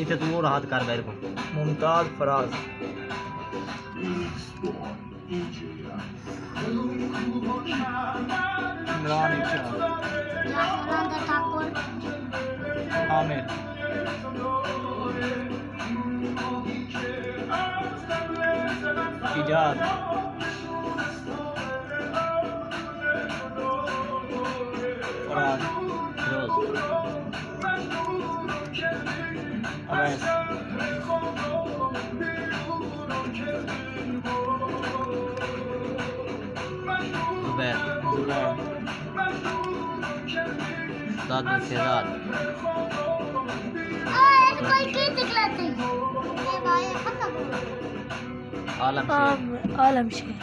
عفت مو راحت کاربیر کو ممتاز فراز عمران عامر ایجاد guys. Too bad. Too bad. Dad, don't say that. Oh, I'm sorry.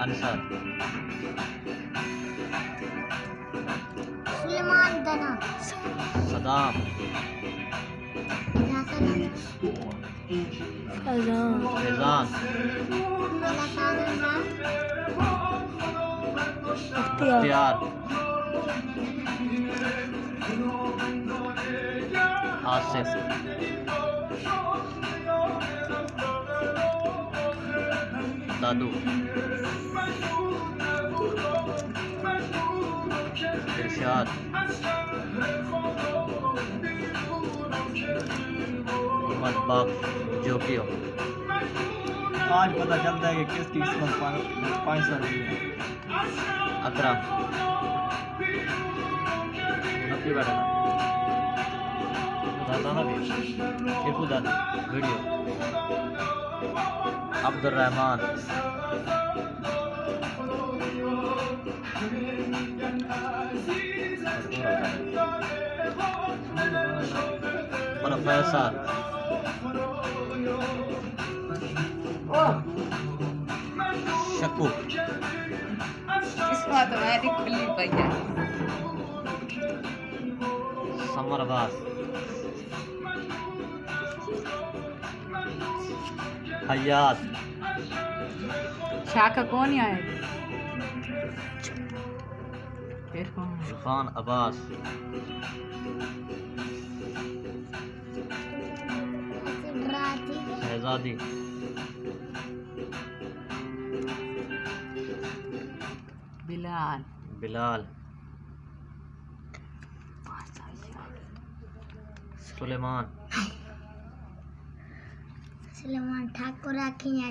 I'm sorry. سليمان دنا Saddam يا سلام فزان فیضان ولا سارنا اختيار اختیار آصف دادو ارشاد باپ جوکیو آج پتہ چلتا ہے کہ کس کی قسمت پانچ سو روپئے ہے۔ اکرم نقلی بیٹھا۔ دادا نا بھی ایک داد ویڈیو۔ عبد الرحمان پروفیسر شکو قسمت ہماری کھلی پئی ہے سمر عباس శాఖ کون ہی آئے کون عرفان عباس۔ شہزادی۔ بلال۔ بلال۔ سلیمان۔ سلیمان ٹھاکر آخی آ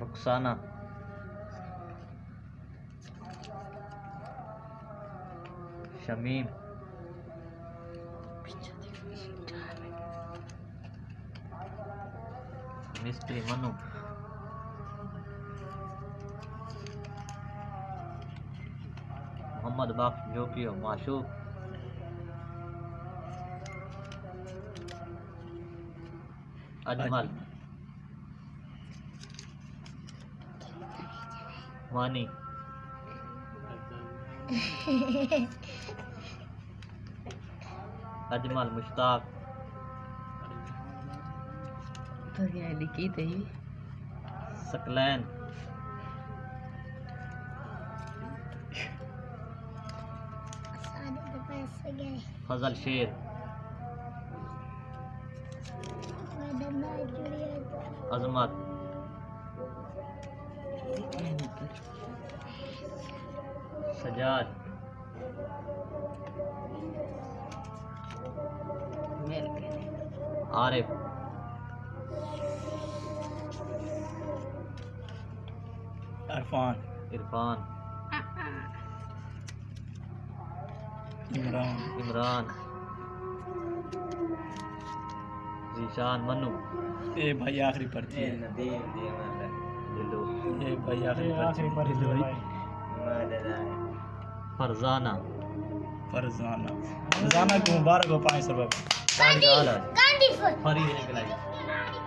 رخسانہ شمیم۔ مستری منو۔ محمد بخش جوکیو معشوق۔ اجمل وانی اجمل مشتاق تو یہ لکھی تھی سکلین فضل شیر Azamat. Sajad. Arif. Irfan. Irfan. Imran. Imran. Zeeshan منو۔ اے بھائی آخری پرچی ہے۔ اے بھائی آخری پرچی فرزانہ۔ فرزانہ۔ فرزانہ کو مبارک ہو پانچ فل فرید